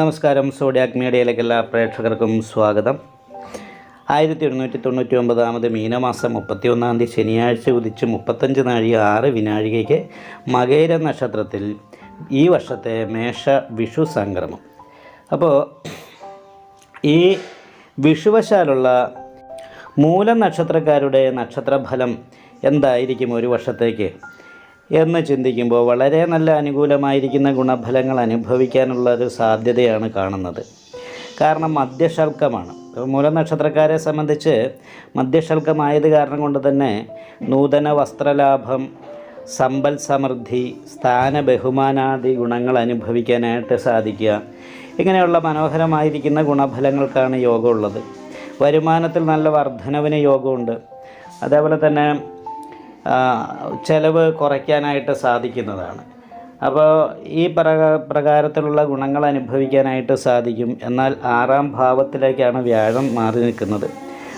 നമസ്കാരം സോഡിയാക് മീഡിയയിലേക്ക് എല്ലാ പ്രേക്ഷകർക്കും സ്വാഗതം. ആയിരത്തി എണ്ണൂറ്റി തൊണ്ണൂറ്റി ഒമ്പതാമത് മീനമാസം മുപ്പത്തി ഒന്നാം തീയതി ശനിയാഴ്ച ഉദിച്ച് മുപ്പത്തഞ്ച് നാഴിക ആറ് വിനാഴികയ്ക്ക് മകേര നക്ഷത്രത്തിൽ ഈ വർഷത്തെ മേഷ വിഷു സംക്രമം. അപ്പോൾ ഈ വിഷുവശാലുള്ള മൂലം നക്ഷത്രക്കാരുടെ നക്ഷത്രഫലം എന്തായിരിക്കും ഒരു വർഷത്തേക്ക്? എന്ന് ചിന്തിക്കുമ്പോൾ വളരെ നല്ല അനുകൂലമായിരിക്കുന്ന ഗുണഫലങ്ങൾ അനുഭവിക്കാനുള്ള ഒരു സാധ്യതയാണ് കാണുന്നത്. കാരണം മദ്യശൽക്കമാണ് മൂലനക്ഷത്രക്കാരെ സംബന്ധിച്ച് മദ്യശൽക്കമായത് കാരണം കൊണ്ട് തന്നെ നൂതന വസ്ത്രലാഭം സമ്പൽ സമൃദ്ധി സ്ഥാന ബഹുമാനാദി ഗുണങ്ങൾ അനുഭവിക്കാനായിട്ട് സാധിക്കുക. ഇങ്ങനെയുള്ള മനോഹരമായിരിക്കുന്ന ഗുണഫലങ്ങൾക്കാണ് യോഗമുള്ളത് വരുമാനത്തിൽ നല്ല വർധനവിന് യോഗമുണ്ട്. അതേപോലെ തന്നെ ചെലവ് കുറയ്ക്കാനായിട്ട് സാധിക്കുന്നതാണ്. അപ്പോൾ ഈ പ്ര പ്രകാരത്തിലുള്ള ഗുണങ്ങൾ അനുഭവിക്കാനായിട്ട് സാധിക്കും. എന്നാൽ ആറാം ഭാവത്തിലേക്കാണ് വ്യാഴം മാറി നിൽക്കുന്നത്.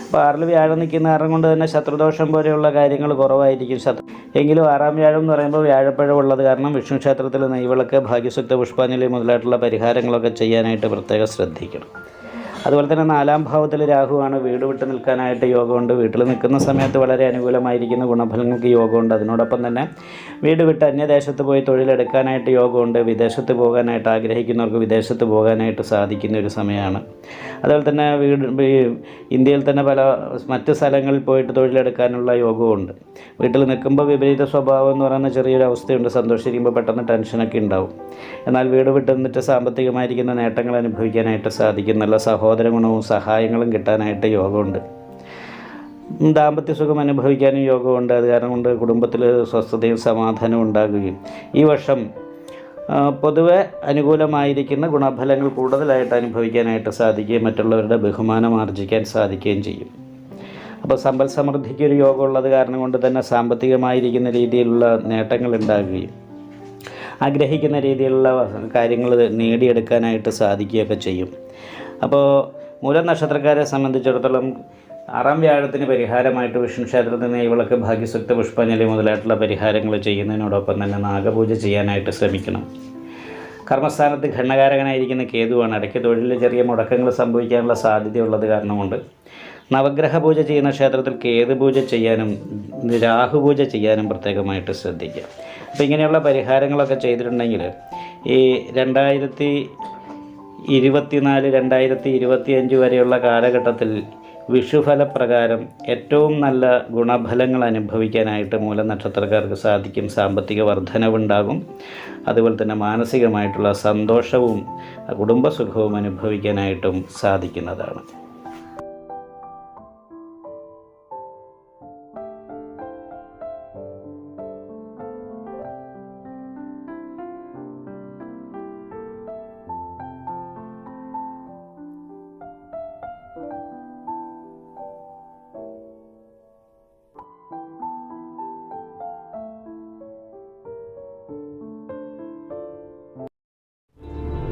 അപ്പോൾ ആറിൽ വ്യാഴം നിൽക്കുന്ന കാരണം കൊണ്ട് തന്നെ ശത്രുദോഷം പോലെയുള്ള കാര്യങ്ങൾ കുറവായിരിക്കും. ശത്രു എങ്കിലും ആറാം വ്യാഴം എന്ന് പറയുമ്പോൾ വ്യാഴപ്പഴം ഉള്ളത് കാരണം വിഷ്ണു ക്ഷേത്രത്തിൽ നെയ്വിളക്ക് ഭാഗ്യസുക്ത പുഷ്പാഞ്ജലി മുതലായിട്ടുള്ള പരിഹാരങ്ങളൊക്കെ ചെയ്യാനായിട്ട് പ്രത്യേകം ശ്രദ്ധിക്കണം. അതുപോലെ തന്നെ നാലാം ഭാവത്തിൽ രാഹുവാണ് വീട് വിട്ട് നിൽക്കാനായിട്ട് യോഗമുണ്ട്. വീട്ടിൽ നിൽക്കുന്ന സമയത്ത് വളരെ അനുകൂലമായിരിക്കുന്ന ഗുണഫലങ്ങൾക്ക് യോഗമുണ്ട്. അതിനോടൊപ്പം തന്നെ വീട് വിട്ട് അന്യദേശത്ത് പോയി തൊഴിലെടുക്കാനായിട്ട് യോഗമുണ്ട്. വിദേശത്ത് പോകാനായിട്ട് ആഗ്രഹിക്കുന്നവർക്ക് വിദേശത്ത് പോകാനായിട്ട് സാധിക്കുന്ന ഒരു സമയമാണ്. അതുപോലെ തന്നെ വീട് ഇന്ത്യയിൽ തന്നെ പല മറ്റ് സ്ഥലങ്ങളിൽ പോയിട്ട് തൊഴിലെടുക്കാനുള്ള യോഗമുണ്ട്. വീട്ടിൽ നിൽക്കുമ്പോൾ വിപരീത സ്വഭാവം എന്ന് പറയുന്ന ചെറിയൊരു അവസ്ഥയുണ്ട്. സന്തോഷിക്കുമ്പോൾ പെട്ടെന്ന് ടെൻഷനൊക്കെ ഉണ്ടാവും. എന്നാൽ വീട് വിട്ട് നിന്നിട്ട് സാമ്പത്തികമായിരിക്കുന്ന നേട്ടങ്ങൾ അനുഭവിക്കാനായിട്ട് സാധിക്കുന്നുള്ള നല്ല സഹോദര ഗുണവും സഹായങ്ങളും കിട്ടാനായിട്ട് യോഗമുണ്ട്. ദാമ്പത്യ സുഖം അനുഭവിക്കാനും യോഗമുണ്ട്. അത് കാരണം കൊണ്ട് കുടുംബത്തിൽ സ്വസ്ഥതയും സമാധാനവും ഉണ്ടാകുകയും. ഈ വർഷം പൊതുവെ അനുകൂലമായിരിക്കുന്ന ഗുണഫലങ്ങൾ കൂടുതലായിട്ട് അനുഭവിക്കാനായിട്ട് സാധിക്കുകയും മറ്റുള്ളവരുടെ ബഹുമാനം ആർജിക്കാൻ സാധിക്കുകയും ചെയ്യും. അപ്പോൾ സമ്പൽ സമൃദ്ധിക്ക് ഒരു യോഗമുള്ളത് കാരണം കൊണ്ട് തന്നെ സാമ്പത്തികമായിരിക്കുന്ന രീതിയിലുള്ള നേട്ടങ്ങൾ ഉണ്ടാകുകയും ആഗ്രഹിക്കുന്ന രീതിയിലുള്ള കാര്യങ്ങൾ നേടിയെടുക്കാനായിട്ട് സാധിക്കുകയൊക്കെ ചെയ്യും. അപ്പോൾ മൂലം നക്ഷത്രക്കാരെ സംബന്ധിച്ചിടത്തോളം ആറാം വ്യാഴത്തിന് പരിഹാരമായിട്ട് വിഷ്ണു ക്ഷേത്രത്തിൽ നെയ്വിളക്ക് ഭാഗ്യസുക്ത പുഷ്പാഞ്ജലി മുതലായിട്ടുള്ള പരിഹാരങ്ങൾ ചെയ്യുന്നതിനോടൊപ്പം തന്നെ നാഗപൂജ ചെയ്യാനായിട്ട് ശ്രമിക്കണം. കർമ്മസ്ഥാനത്ത് ഘണ്ണകാരകനായിരിക്കുന്ന കേതുവാണ്. ഇടയ്ക്ക് തൊഴിലിൽ ചെറിയ മുടക്കങ്ങൾ സംഭവിക്കാനുള്ള സാധ്യതയുള്ളത് കാരണമുണ്ട്. നവഗ്രഹ പൂജ ചെയ്യുന്ന ക്ഷേത്രത്തിൽ കേതു പൂജ ചെയ്യാനും രാഹുപൂജ ചെയ്യാനും പ്രത്യേകമായിട്ട് ശ്രദ്ധിക്കുക. അപ്പോൾ ഇങ്ങനെയുള്ള പരിഹാരങ്ങളൊക്കെ ചെയ്തിട്ടുണ്ടെങ്കിൽ ഈ രണ്ടായിരത്തി ഇരുപത്തിനാല് രണ്ടായിരത്തി ഇരുപത്തിയഞ്ച് വരെയുള്ള കാലഘട്ടത്തിൽ വിഷുഫലപ്രകാരം ഏറ്റവും നല്ല ഗുണഫലങ്ങൾ അനുഭവിക്കാനായിട്ട് മൂലനക്ഷത്രക്കാർക്ക് സാധിക്കും. സാമ്പത്തിക വർധനവുണ്ടാകും. അതുപോലെ തന്നെ മാനസികമായിട്ടുള്ള സന്തോഷവും കുടുംബസുഖവും അനുഭവിക്കാനായിട്ടും സാധിക്കുന്നതാണ്.